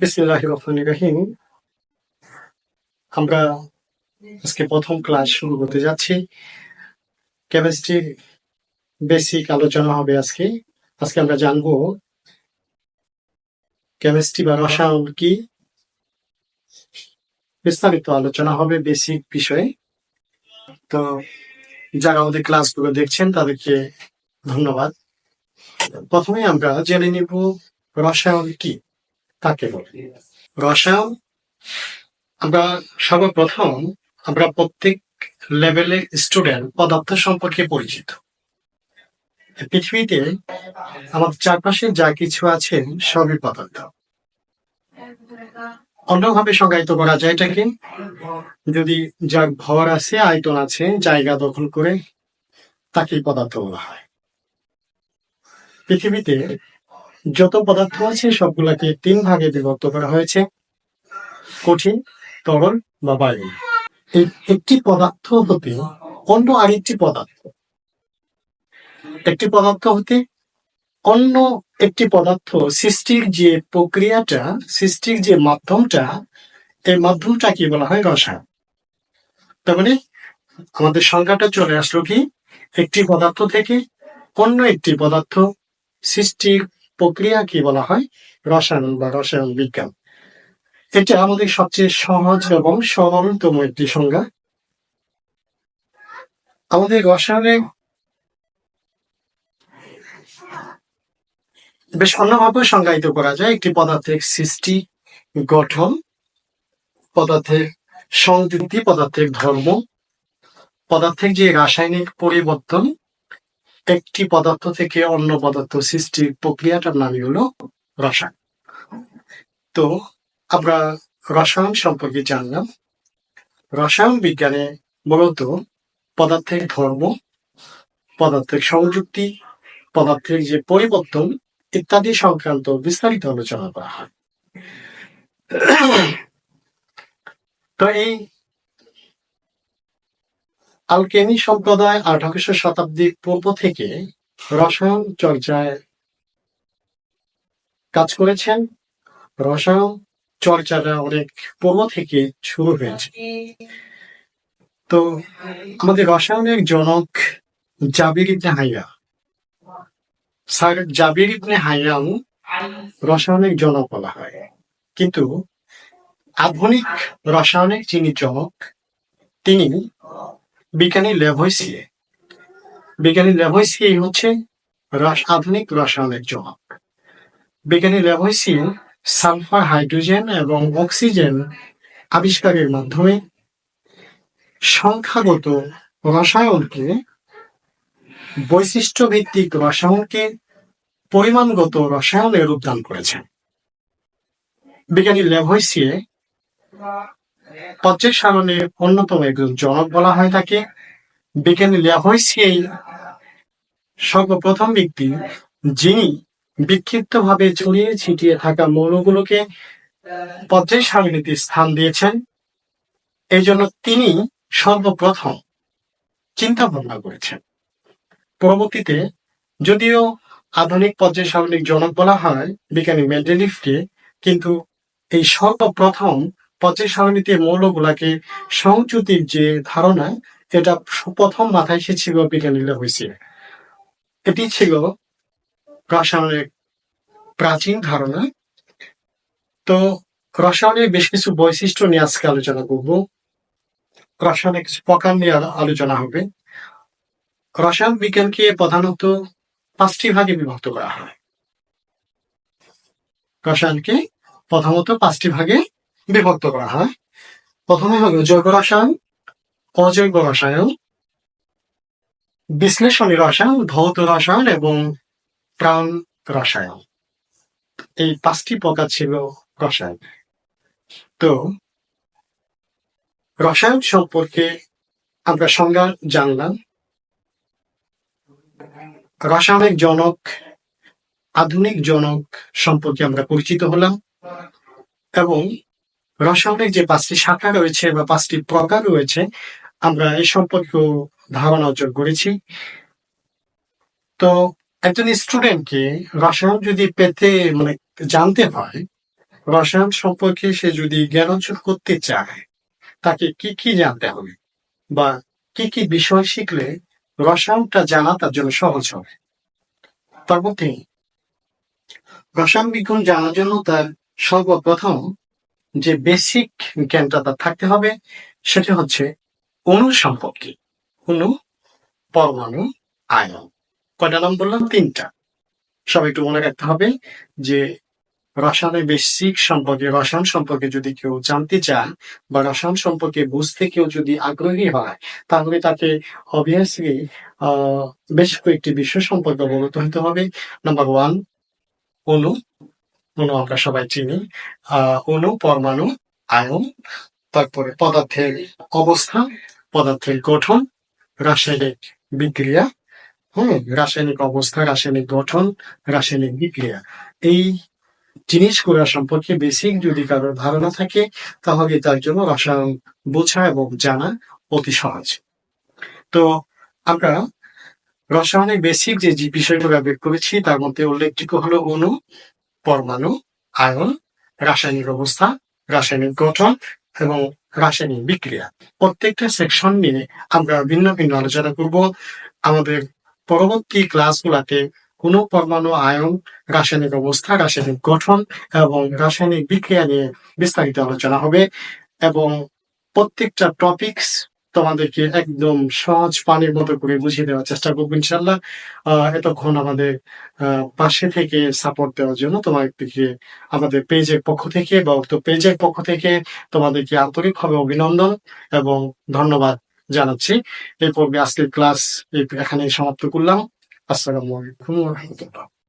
বিসমিল্লাহ রহমান রহিম। আমরা আজকে প্রথম ক্লাস শুরু করতে যাচ্ছি। কেমিস্ট্রির বেসিক আলোচনা হবে আজকে। আজকে আমরা জানব কেমিস্ট্রি বা রসায়ন কি? বিস্তারিত আলোচনা হবে বেসিক বিষয়ে। তো যারা আমাদের ক্লাসগুলো দেখছেন, তাদেরকে ধন্যবাদ। প্রথমে আমরা জেনে নিব রসায়ন কি। কাকে বলে। রসায়ন, আমরা সর্বপ্রথম আমরা প্রত্যেক লেভেলের স্টুডেন্ট পদার্থ সম্পর্কে পরিচিত। পৃথিবীতে আমাদের চারপাশে যা কিছু আছে সবই পদার্থ। অন্যভাবে সংজ্ঞায়িত করা যায় এটাকে, যদি যার ভর আছে, আয়তন আছে, জায়গা দখল করে তাকেই পদার্থ বলা হয়। পৃথিবীতে যত পদার্থ আছে সবগুলাকে তিন ভাগে বিভক্ত করা হয়েছে। কঠিন, তরল বা বায়ু। একটি পদার্থ হতে অন্য আরেকটি পদার্থ। একটি পদার্থ হতে অন্য একটি পদার্থ সৃষ্টির যে প্রক্রিয়াটা, সৃষ্টির যে মাধ্যমটা, এই মাধ্যমটা কি বলা হয় রসায়ন। তার মানে আমাদের সংজ্ঞাটা চলে আসলো কি, একটি পদার্থ থেকে অন্য একটি পদার্থ সৃষ্টির প্রক্রিয়া কি বলা হয়? রসায়ন বা রসায়ন বিজ্ঞান। এটা আমাদের সবচেয়ে সহজ এবং সরলতম একটি সংজ্ঞা। আমাদের রসায়নে বেশ অন্যভাবে সংজ্ঞায়িত করা যায়। একটি পদার্থের সৃষ্টি, গঠন, পদার্থের সংযুক্তি পদার্থের ধর্ম, পদার্থের যে রাসায়নিক পরিবর্তন একটি পদার্থ থেকে অন্য পদার্থ সৃষ্টির প্রক্রিয়াটার নামই হলো রসায়ন। তো আমরা রসায়ন সম্পর্কে জানলাম। রসায়ন বিজ্ঞানে মূলত পদার্থের ধর্ম, পদার্থের সংযুক্তি, পদার্থের যে পরিবর্তন ইত্যাদি সংক্রান্ত বিস্তারিত আলোচনা করা হয়। তো এই আলকেমি সম্প্রদায় আঠারোশো শতাব্দীর পূর্ব থেকে রসায়ন চর্চায় কাজ করেছেন। রসায়ন চর্চাটা অনেক পূর্ব থেকে শুরু হয়েছে। তো আমাদের রসায়নের জনক জাবির ইবনে হাইয়া। স্যার জাবির ইবনে হাইয়াম রসায়নের জনক বলা হয়। কিন্তু আধুনিক রসায়নের যিনি জনক, তিনি বিজ্ঞানী লেভয়সিয়ে বিজ্ঞানী লেভয়সিয়ে হচ্ছে রস, আধুনিক রসায়নের জনক বিজ্ঞানী লেভয়সিয়ে সালফার, হাইড্রোজেন এবং অক্সিজেন আবিষ্কারের মাধ্যমে সংখ্যাগত রসায়নকে বৈশিষ্ট্য ভিত্তিক রসায়নকে পরিমাণগত রসায়নে রূপদান করেছেন বিজ্ঞানী লেভয়সিয়ে পর্যায় সারণের অন্যতম একজন জনক বলা হয় তাকে। বিজ্ঞানী লেভয়সিয়েই সর্বপ্রথম ব্যক্তি, যিনি বিক্ষিপ্ত ভাবে ছড়িয়ে ছিটিয়ে থাকা মৌলগুলোকে পর্যায় সারণীতে স্থান দিয়েছেন। এই জন্য তিনি সর্বপ্রথম চিন্তা ভাবনা করেছেন। পরবর্তীতে যদিও আধুনিক পর্যায় সারণিক জনক বলা হয় বিজ্ঞানী মেন্ডেলিফকে, কিন্তু এই সর্বপ্রথম পর্যায় সারণীতে মৌলগুলাকে সংযুতির যে ধারণা, এটা প্রথম মাথায় এসেছিল বিজ্ঞানী হয়েছে এটি ছিল রসায়নের প্রাচীন ধারণা। তো রসায়নের বেশ কিছু বৈশিষ্ট্য নিয়ে আজকে আলোচনা করব। রসায়নের কিছু প্রকার নিয়ে আলোচনা হবে। রসায়ন বিজ্ঞানকে প্রধানত পাঁচটি ভাগে বিভক্ত করা হয়। রসায়নকে প্রথমত পাঁচটি ভাগে বিভক্ত করা হয়। প্রথমে হলো জৈব রসায়ন অজৈব রসায়ন, বিশ্লেষণী রসায়ন, ভৌত রসায়ন এবং প্রাণ রসায়ন। এই পাঁচটি প্রকার ছিল রসায়ন। তো রসায়ন সম্পর্কে আমরা সংজ্ঞা জানলাম। রাসায়নিক জনক, আধুনিক জনক সম্পর্কে আমরা পরিচিত হলাম এবং রসায়নের যে পাঁচটি শাখা রয়েছে বা পাঁচটি প্রকার রয়েছে, আমরা এই সম্পর্কেও ধারণা অর্জন করেছি। তো একজন স্টুডেন্টকে রসায়ন যদি পেতে মানে জানতে হয়, রসায়ন সম্পর্কে সে যদি জ্ঞান অর্জন করতে চায়, তাকে কি কি জানতে হবে? বা কি কি বিষয় শিখলে রসায়নটা জানা তার জন্য সহজ হবে? তার মধ্যে রসায়ন বিজ্ঞান জানার জন্য তার সর্বপ্রথম যে বেসিক জ্ঞানটা তার থাকতে হবে, সেটা হচ্ছে অণু সম্পর্কে অণু পরমাণু আয়ন। কয়টা নাম বললাম? তিনটা। সবাই একটু মনে রাখতে হবে যে রসায়নের বেসিক সম্পর্কে, রসায়ন সম্পর্কে যদি কেউ জানতে চান বা রসায়ন সম্পর্কে বুঝতে কেউ যদি আগ্রহী হয়, তাহলে তাকে অবভিয়াসলি বেশ কয়েকটি বিষয় সম্পর্কে অবগত হতে হবে। নাম্বার ওয়ান অণু অণু আমরা সবাই চিনি। অণু পরমাণু, আয়ন, তারপরে পদার্থের অবস্থা, পদার্থের গঠন, রাসায়নিক বিক্রিয়া হ্যাঁ রাসায়নিক অবস্থা, রাসায়নিক গঠন, রাসায়নিক বিক্রিয়া। এই জিনিসগুলো সম্পর্কে বেসিক যদি কারোর ধারণা থাকে, তাহলে তার জন্য রসায়ন বোঝা এবং জানা অতি সহজ। তো আমরা রসায়নের বেসিক যে বিষয়গুলো বের করেছি, তার মধ্যে উল্লেখযোগ্য হলো অণু পরমাণু, আয়ন, রাসায়নিক অবস্থা, রাসায়নিক গঠন এবং রাসায়নিক বিক্রিয়া। প্রত্যেকটা সেকশন নিয়ে আমরা ভিন্ন ভিন্ন আলোচনা করব। আমাদের পরবর্তী ক্লাসগুলোতে কোনো পরমাণু, আয়ন, রাসায়নিক অবস্থা, রাসায়নিক গঠন এবং রাসায়নিক বিক্রিয়া নিয়ে বিস্তারিত আলোচনা হবে এবং প্রত্যেকটা টপিকস তোমাদেরকে একদম সহজ পানির মতো করে বুঝিয়ে দেওয়ার চেষ্টা করব ইনশাল্লাহ এতক্ষণ আমাদের পাশে থেকে সাপোর্ট দেওয়ার জন্য তোমাদেরকে আমাদের পেজের পক্ষ থেকে বা উক্ত পেজের পক্ষ থেকে তোমাদেরকে আন্তরিকভাবে অভিনন্দন এবং ধন্যবাদ জানাচ্ছি। এরপর আজকের ক্লাস এখানে সমাপ্ত করলাম। আসসালামু আলাইকুম রহমতুল্লাহ।